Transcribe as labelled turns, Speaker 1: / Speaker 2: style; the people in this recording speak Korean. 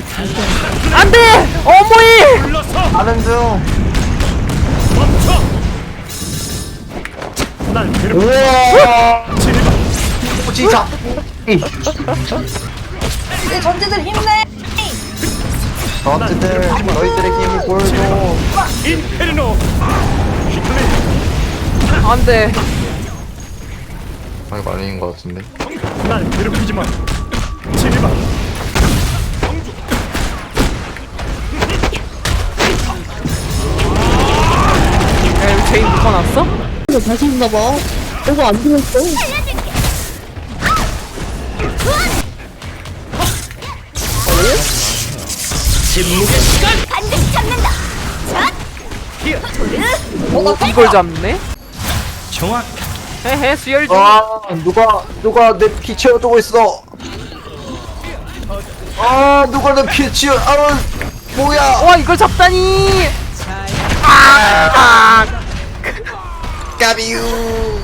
Speaker 1: 안돼 어머니
Speaker 2: 불러서
Speaker 3: 하는 중.
Speaker 2: 멈춰. 날 괴롭.
Speaker 3: 우와. 진짜. 이.
Speaker 4: 내 전체들 힘내.
Speaker 3: 너희들 너희들의 힘을 보여줘.
Speaker 2: 인페르노.
Speaker 1: 안돼
Speaker 3: 아 이거 아닌 것 같은데.
Speaker 2: 날 괴롭히지 마.
Speaker 1: 에 제인 묶어놨어?
Speaker 5: 다시 있나봐. 이거 안 들었어.
Speaker 2: 침묵의 시간.
Speaker 1: 이걸 잡네?
Speaker 2: 정확.
Speaker 1: 헤헤 수혈 중
Speaker 3: 아 누가 누가 내 피 채워두고 있어. 아 누가 내 피 채워? 아 뭐야?
Speaker 1: 와 이걸 잡다니
Speaker 3: caminho!